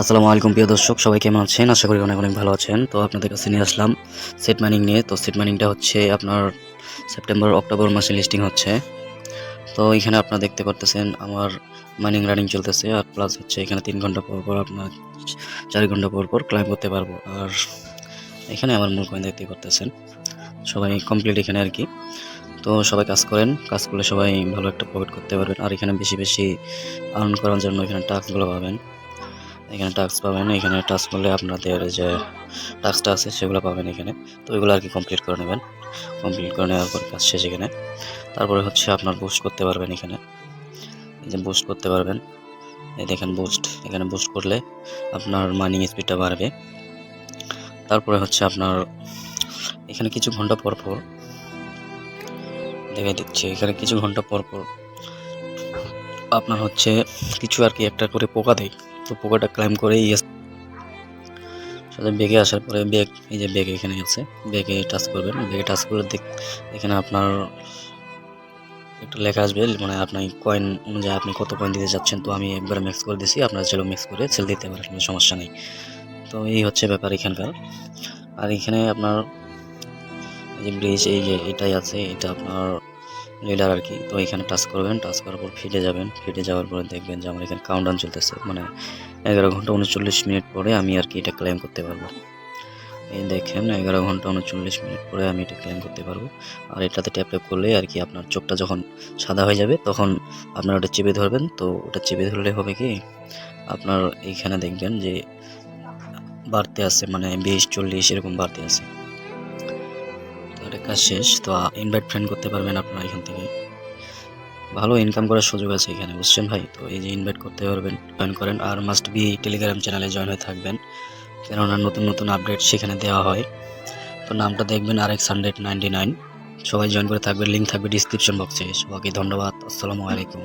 আসসালামু আলাইকুম, প্রিয় দর্শক, সবাই কেমন আছেন? আশা করি অনেক অনেক ভালো আছেন। তো আপনাদের কাছে নিয়ে আসলাম সেট মাইনিং নিয়ে। তো সেট মাইনিংটা হচ্ছে আপনার সেপ্টেম্বর অক্টোবর মাসে লিস্টিং হচ্ছে। তো এখানে আপনারা দেখতে পারতেছেন, আমার মাইনিং রানিং চলতেছে আর প্লাস হচ্ছে এখানে তিন ঘণ্টা পর পর আপনার চার ঘণ্টা পর পর ক্লাইম করতে পারব। আর এখানে আমার মূল কয়েন দেখতে পারতেছেন। সবাই কমপ্লিট এখানে আর কি। তো সবাই কাজ করেন, কাজ করলে সবাই ভালো একটা প্রফিট করতে পারবেন। আর এখানে বেশি বেশি আর্ন করার জন্য এখানে টাস্কগুলো পাবেন। এখানে টাস্ক পাবেন, এখানে টাস্ক করলে আপনাদের যে টাস্কটা আছে সেগুলো পাবেন এখানে। তো ওইগুলো আর কি কমপ্লিট করে নেবেন। কমপ্লিট করে নেওয়ার পর কাজ শেষ এখানে। তারপরে হচ্ছে আপনার বুস্ট করতে পারবেন এখানে। যে বুস্ট করতে পারবেন। এই দেখেন বুস্ট এখানে বুস্ট করলে আপনার মাইনিং স্পিডটা বাড়বে। তারপরে হচ্ছে আপনার, এখানে কিছু ঘণ্টা পর পর দেখে দিচ্ছি। এখানে কিছু ঘণ্টা পর পর আপনার হচ্ছে কিছু আর কি একটা করে পোকা দেয়। তো পোকাটা ক্লাইম করে সাথে বেগে আসার পরে বেগ এই যে বেগ এখানে আছে বেগে টাচ করবেন। বেগে টাচ করলে দেখ, এখানে আপনার একটা লেখা আসবে মানে আপনি কয়েন অনুযায়ী আপনি কত কয়েন দিতে যাচ্ছেন তো আমি একবার মিক্স করে দিছি। আপনারা চাইলেও মিক্স করে ছেলে দিতে পারেন কোনো সমস্যা নেই। তো এই হচ্ছে ব্যাপার এখানকার। আর এখানে আপনার যে ব্রিজ এই যে এটাই আছে, এটা আপনার লিডার আর কি। তো এখানে টাচ করবেন টাচ করার পর ফিরে যাবেন। ফিরে যাওয়ার পরে দেখবেন যে আমার এখানে কাউন্টডাউন চলতেছে। মানে এগারো ঘণ্টা উনচল্লিশ মিনিট পরে আমি আর কি এটা ক্লেম করতে পারব। এই দেখেন, এগারো ঘণ্টা উনচল্লিশ মিনিট পরে আমি এটা ক্লেম করতে পারব। আর এটাতে ট্যাপ ট্যাপ করলে আর কি আপনার চোখটা যখন সাদা হয়ে যাবে, তখন আপনার ওটা চেপে ধরবেন। তো ওটা চেপে ধরলে হবে কি, আপনার এইখানে দেখবেন যে বাড়তে আছে মানে বিশ, চল্লিশ এরকম বাড়তে আছে। এটা কাজ শেষ, তো ইনভাইট ফ্রেন্ড করতে পারবেন আপনারা এখান থেকে। ভালো ইনকাম করার সুযোগ আছে এখানে, বুঝছেন ভাই? তো এই যে ইনভাইট করতে পারবেন জয়েন করেন, আর মাস্ট বি টেলিগ্রাম চ্যানেলে জয়েন হয়ে থাকবেন। কেননা নতুন নতুন আপডেট সেখানে দেওয়া হয়। তো নামটা দেখবেন আর এক্স হান্ড্রেড নাইনটি নাইন সবাই জয়েন করে থাকবেন লিঙ্ক থাকবে ডিসক্রিপশন বক্সে সবাইকে ধন্যবাদ, আসসালামু আলাইকুম।